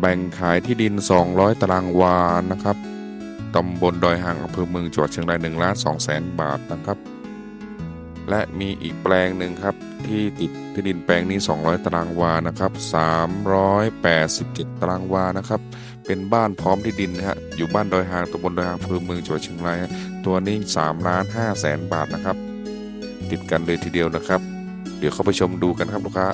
แบ่งขายที่ดิน 200 ตารางวานะครับตำบลดอยหางอำเภอเมืองจังหวัดเชียงราย1ล้าน2แสนบาทนะครับ และมีอีกแปลงหนึ่งครับ ที่ติดที่ดินแปลงนี้ 200 ตารางวานะครับ 387 ตารางวานะครับ เป็นบ้านพร้อมที่ดินนะฮะอยู่บ้านดอยหางตำบลดอยหางอำเภอเมืองจังหวัดเชียงรายตัวนี้3ล้าน5แสนบาทนะครับ ติดกันเลยทีเดียวนะครับ เดี๋ยวเข้าไปชมดูกันครับลูกค้า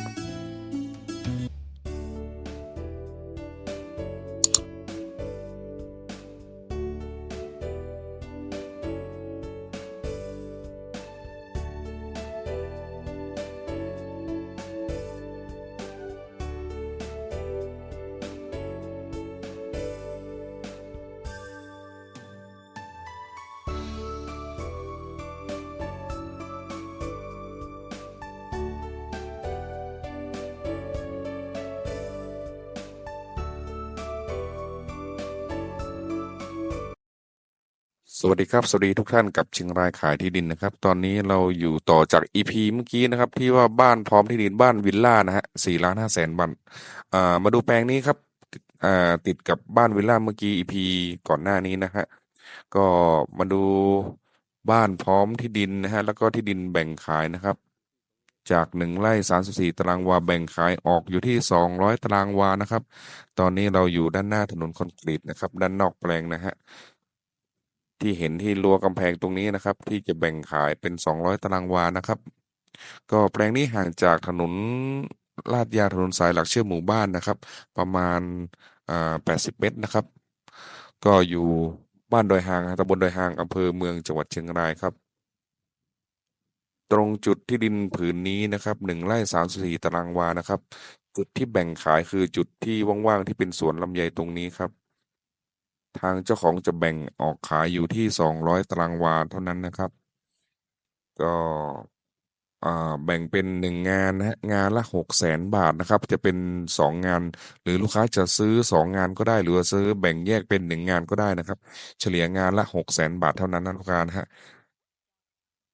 สวัสดีครับ สวัสดีทุกท่านกับเชียงรายขายที่ดินนะครับ ตอนนี้เราอยู่ต่อจาก EP เมื่อกี้นะครับ ที่ว่าบ้านพร้อมที่ดินบ้านวิลล่านะฮะสี่ล้านห้าแสนบาทอ่ามาดูแปลงนี้ครับอ่าติดกับบ้านวิลล่าเมื่อกี้ EP ก่อนหน้านี้นะฮะก็มาดูบ้านพร้อมที่ดินนะฮะแล้วก็ที่ดินแบ่งขายนะครับ จากหนึ่งไร่สามสิบสี่ตารางวาแบ่งขายออกอยู่ที่สองร้อยตารางวานะครับ ตอนนี้เราอยู่ด้านหน้าถนนคอนกรีตนะครับ ด้านนอกแปลงนะฮะ ที่เห็นที่รั้วกำแพงตรงนี้นะครับ ที่จะแบ่งขายเป็น 200 ตารางวานะครับ ก็แปลงนี้ห่างจากถนนลาดยางถนนสายหลักเชื่อมหมู่บ้านนะครับ ประมาณ80 เมตรนะครับ ก็อยู่บ้านดอยหางตำบลดอยหางอำเภอเมืองจังหวัดเชียงรายครับ ตรงจุดที่ดินผืนนี้นะครับหนึ่งไร่สามสี่ตารางวานะครับ จุดที่แบ่งขายคือจุดที่ว่างๆที่เป็นสวนลำไยตรงนี้ครับ ทางเจ้าของจะแบ่งออกขายอยู่ที่สองร้อยตารางวาเท่านั้นนะครับ ก็แบ่งเป็นหนึ่งงานนะฮะงานละหกแสนบาทนะครับ จะเป็นสองงาน หรือลูกค้าจะซื้อสองงานก็ได้ หรือซื้อแบ่งแยกเป็นหนึ่งงานก็ได้นะครับ เฉลี่ยงานละหกแสนบาทเท่านั้นนะลูกค้านะฮะ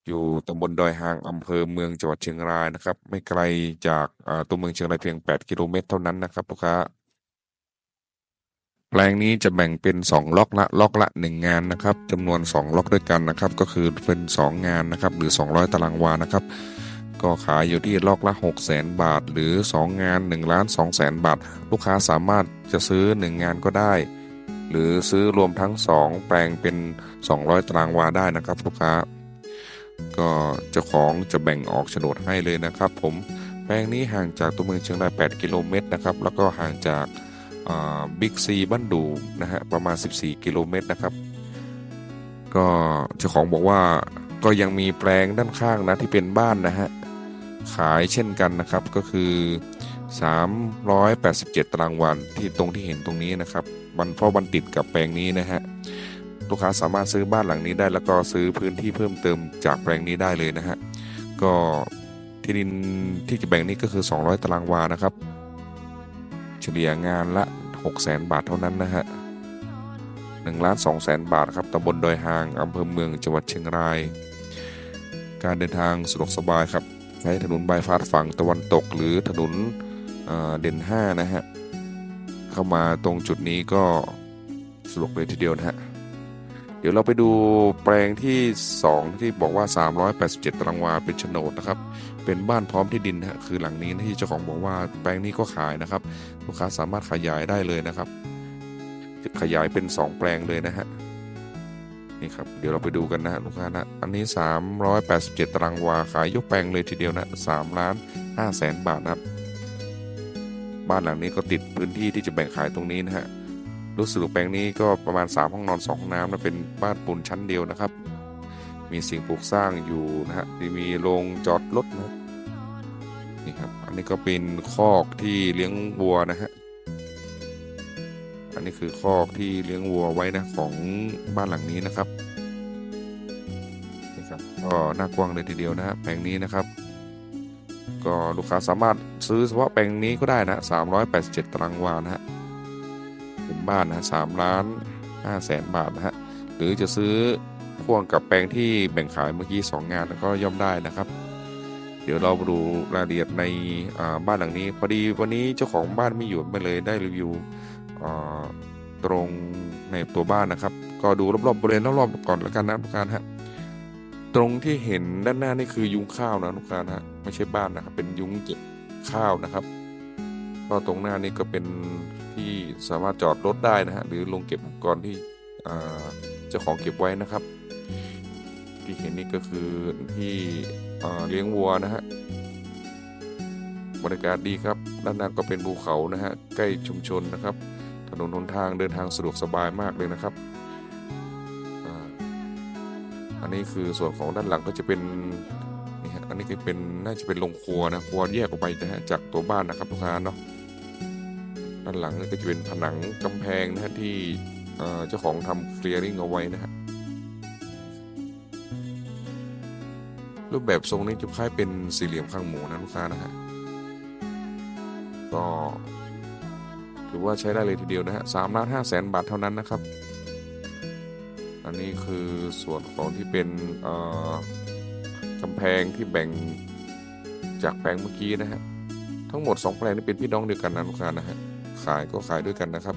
อยู่ตำบลดอยหางอำเภอเมืองจังหวัดเชียงรายนะครับ ไม่ไกลจากตัวเมืองเชียงรายเพียงแปดกิโลเมตรเท่านั้นนะครับลูกค้า แปลงนี้จะแบ่งเป็น 2 ล็อกละล็อกละ 1 งานนะครับจำนวน 2 ล็อกด้วยกันนะครับ ก็คือเป็น 2 งานนะครับ หรือ 200 ตารางวานะครับ ก็ขายอยู่ที่ล็อกละ 6 0 0 0 0 0 บาท หรือ 2 งาน1ล้าน2แสนบาท ลูกค้าสามารถจะซื้อ 1 งานก็ได้ หรือซื้อรวมทั้ง 2 แปลงเป็น 200 ตารางวาได้นะครับ ลูกค้า ก็เจ้าของจะแบ่งออกโฉนดให้เลยนะครับ ผมแปลงนี้ห่างจากตัวเมืองเชียงราย8กิโลเมตรนะครับแล้วก็ห่างจาก บิ๊กซีบ้านดูนะฮะประมาณ 14 กิโลเมตรนะครับ ก็เจ้าของบอกว่าก็ยังมีแปลงด้านข้างนะที่เป็นบ้านนะฮะขายเช่นกันนะครับก็คือ 387 ตารางวันที่ตรงที่เห็นตรงนี้นะครับมันเพราะมันติดกับแปลงนี้นะฮะลูกค้าสามารถซื้อบ้านหลังนี้ได้ แล้วก็ซื้อพื้นที่เพิ่มเติมจากแปลงนี้ได้เลยนะฮะก็ที่ดินที่จะแบ่งนี้ก็คือ 200 ตารางวานะครับ เฉลี่ยงานละ 6 0 0 0 0 0บาทเท่านั้นนะฮะ1ล้าน2แสนบาทครับตำบลดอยหางอำเภอเมืองจังหวัดเชียงราย การเดินทางสะดวกสบายครับใช้ถนนบายพาสฝั่งตะวันตกหรือถนนเอ่อเด่น5นะฮะเข้ามาตรงจุดนี้ก็สะดวกเลยทีเดียวนะฮะ เดี๋ยวเราไปดูแปลงที่ 2 ที่บอกว่า 387 ตารางวาเป็นโฉนดนะครับ เป็นบ้านพร้อมที่ดินนะฮะคือหลังนี้นะที่เจ้าของบอกว่าแปลงนี้ก็ขายนะครับ ลูกค้าสามารถขยายได้เลยนะครับ ขยายเป็น 2 แปลงเลยนะฮะนี่ครับเดี๋ยวเราไปดูกันนะฮะลูกค้านะอันนี้ 387 ตารางวาขายยกแปลงเลยทีเดียวนะ3ล้าน5แสนบาทนะครับ บ้านหลังนี้ก็ติดพื้นที่ที่จะแบ่งขายตรงนี้นะฮะ รู้สึกว่แปลงนี้ก็ประมาณ 3 ห้องนอน 2 ห้องน้ำนะเป็นบ้านปูนชั้นเดียวนะครับ มีสิ่งปลูกสร้างอยู่นะฮะมีโรงจอดรถนะนี่ครับอันนี้ก็เป็นคอกที่เลี้ยงวัวนะฮะอันนี้คือคอกที่เลี้ยงวัวไว้นะของบ้านหลังนี้นะครับนี่ครับก็น่ากว้างเลยทีเดียวนะฮะแปลงนี้นะครับ ก็ลูกค้าสามารถซื้อเฉพาะแปลงนี้ก็ได้นะ387 ตารางวานะฮะ บ้านนะสามล้านห้าแสนบาทนะฮะหรือจะซื้อพ่วงกับแปลงที่แบ่งขายเมื่อกี้ 2 งานก็ย่อมได้นะครับ เดี๋ยวเราดูรายละเอียดในบ้านหลังนี้ พอดีวันนี้เจ้าของบ้านไม่อยู่มาเลยได้รีวิวตรงในตัวบ้านนะครับ ก็ดูรอบๆบริเวณรอบๆก่อนแล้วกันนะทุกท่านฮะตรงที่เห็นด้านหน้านี่คือยุ้งข้าวนะทุกท่านฮะไม่ใช่บ้านนะครับเป็นยุ้งเก็บข้าวนะครับก็ตรงหน้านี้ก็เป็น ที่สามารถจอดรถได้นะฮะหรือลงเก็บอุปกรณ์ที่เจ้าของเก็บไว้นะครับ ที่เห็นนี่ก็คือที่เลี้ยงวัวนะฮะบรรยากาศดีครับด้านหน้าก็เป็นภูเขานะฮะใกล้ชุมชนนะครับ ถนนหนทางเดินทางสะดวกสบายมากเลยนะครับอันนี้คือส่วนของด้านหลังก็จะเป็นนี่ฮะอันนี้ก็เป็นน่าจะเป็นโรงครัวนะครัวแยกออกไปนะฮะจากตัวบ้านนะครับทุกท่าเนาะ ด้านหลังก็จะเป็นผนังกำแพงนะฮะที่เจ้าของทำเคลียร์ริงเอาไว้นะฮะรูปแบบทรงนี้จะคล้ายเป็นสี่เหลี่ยมข้างหมูนะลูกค้านะฮะก็ถือว่าใช้ได้เลยทีเดียวนะฮะสามล้านห้าแสนบาทเท่านั้นนะครับ อันนี้คือส่วนของที่เป็นกำแพงที่แบ่งจากแปลงเมื่อกี้นะฮะ ทั้งหมด 2 แปลงนี้เป็นพี่น้องเดียวกันนะลูกค้านะฮะ ขายก็ขายด้วยกันนะครับ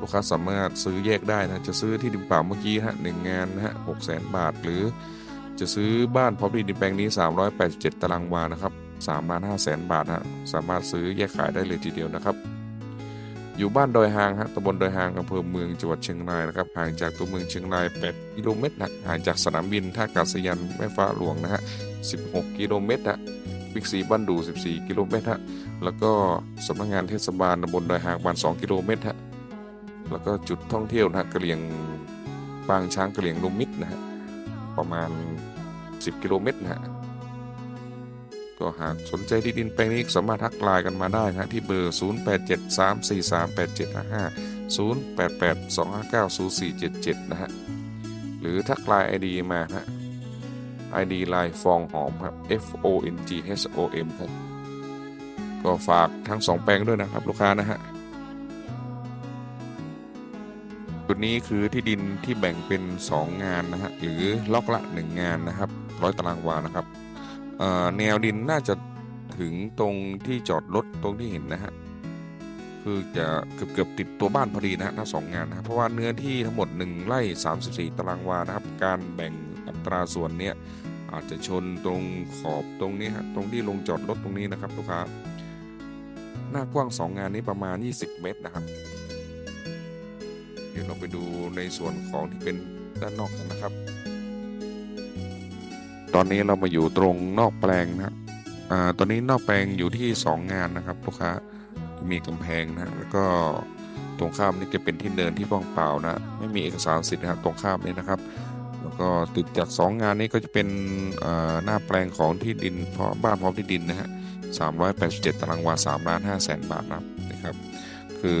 ลูกค้าสามารถซื้อแยกได้นะจะซื้อที่ดินเปล่าเมื่อกี้ฮะหนึ่งงานนะฮะหกแสนบาท หรือจะซื้อบ้านพร้อมที่ดินแปลงนี้ 387 ตารางวานะครับ3ล้าน5แสนบาทฮะสามารถซื้อแยกขายได้เลยทีเดียวนะครับ อยู่บ้านดอยหางฮะตำบลดอยหางอำเภอเมืองจังหวัดเชียงรายนะครับห่างจากตัวเมืองเชียงราย 8 กิโลเมตรนะห่างจากสนามบินท่าอากาศยานแม่ฟ้าหลวงนะฮะ16 กิโลเมตรฮะ บิ๊กซีบ้านดู 14 กิโลเมตรฮะแล้วก็สำนักงานเทศบาลตำบลดอยหางประมาณ2กิโลเมตรฮะแล้วก็จุดท่องเที่ยวนะฮะกระเหลี่ยงปางช้างกระเหลี่ยงลมมิดนะฮะประมาณ 10 กิโลเมตรนะฮะก็หากสนใจที่ดินแปลงนี้สามารถทักไลน์กันมาได้นะที่เบอร์ 0873438755 0882590477 นะฮะ หรือทักไลน์ ID มาฮะ ID ไลน์ฟองหอมครับ F O N G H O M ครับ ก็ฝากทั้งสองแปลงด้วยนะครับ ลูกค้านะฮะจุดนี้คือที่ดินที่แบ่งเป็น 2 งานนะฮะหรือล็อกละ 1 งานนะครับร้อยตารางวานะครับแนวดินน่าจะถึงตรงที่จอดรถตรงที่เห็นนะฮะคือจะเกือบเกือบติดตัวบ้านพอดีนะฮะทั้งสองงานนะครับเพราะว่าเนื้อที่ทั้งหมด 1ไร่34 ตารางวานะครับ การแบ่ง ตราส่วนเนี้ยอาจจะชนตรงขอบตรงนี้ฮะตรงที่ลงจอดรถตรงนี้นะครับลูกค้าหน้ากว้าง 2 งานนี้ประมาณ 20 เมตรนะครับ เดี๋ยวเราไปดูในส่วนของที่เป็นด้านนอกกันนะครับ ตอนนี้เรามาอยู่ตรงนอกแปลงนะครับอ่าตอนนี้นอกแปลงอยู่ที่ 2 งานนะครับลูกค้ามีกำแพงนะแล้วก็ตรงข้ามนี่จะเป็นที่เนินที่ว่างเปล่านะ ไม่มีเอกสารสิทธิ์นะครับตรงข้ามนี่นะครับ ก็ติดจาก 2 งานนี้ก็จะเป็นหน้าแปลงของที่ดินเพราะบ้านพร้อมที่ดินนะฮะ387 ตารางวา3ล้าน5แสนบาทนะครับนะครับ คือ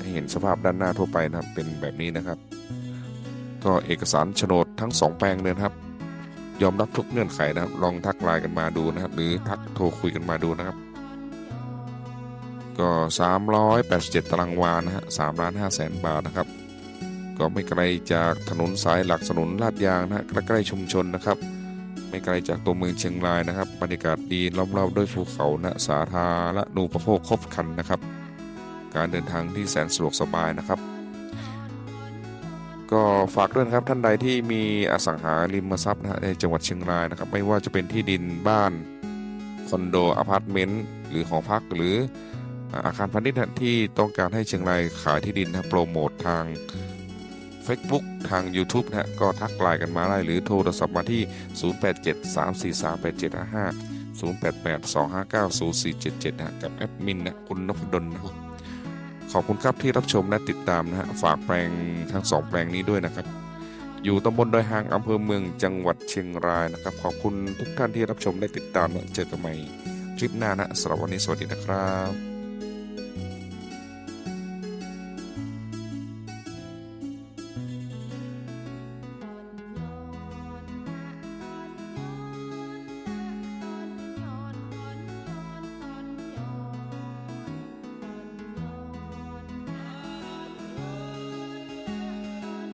ให้เห็นสภาพด้านหน้าทั่วไปนะครับเป็นแบบนี้นะครับ ก็เอกสารโฉนดทั้ง 2 แปลงเลยครับ ยอมรับทุกเงื่อนไขนะครับ ลองทักไลน์กันมาดูนะครับ หรือทักโทรคุยกันมาดูนะครับ ก็ 387 ตารางวานะฮะ3ล้าน5แสนบาทนะครับ ก็ไม่ไกลจากถนนสายหลักถนนลาดยางนะใกล้ๆชุมชนนะครับ ไม่ไกลจากตัวเมืองเชียงรายนะครับบรรยากาศดีล้อมรอบด้วยภูเขานะสาธารณูปโภคครบคันนะครับ การเดินทางที่แสนสะดวกสบายนะครับ ก็ฝากด้วยครับท่านใดที่มีอสังหาริมทรัพย์นะในจังหวัดเชียงรายนะครับ ไม่ว่าจะเป็นที่ดินบ้านคอนโดอพาร์ตเมนต์หรือหอพักหรืออาคารพาณิชย์ที่ต้องการให้เชียงรายขายที่ดินนะโปรโมททาง Facebook ทาง YouTube นะฮะก็ทักไลน์กันมาได้หรือโทรศัพท์มาที่ 0873438755 0882590477นะฮะกับแอดมินนะคุณนพดลนะครับขอบคุณครับที่รับชมและติดตามนะฮะฝากแปลงทั้งสองแปลงนี้ด้วยนะครับ อยู่ตำบลดอยหางอำเภอเมืองจังหวัดเชียงรายนะครับ ขอบคุณทุกท่านที่รับชมและติดตามและเจอกันใหม่คลิปหน้านะสำหรับวันนี้สวัสดีนะครับ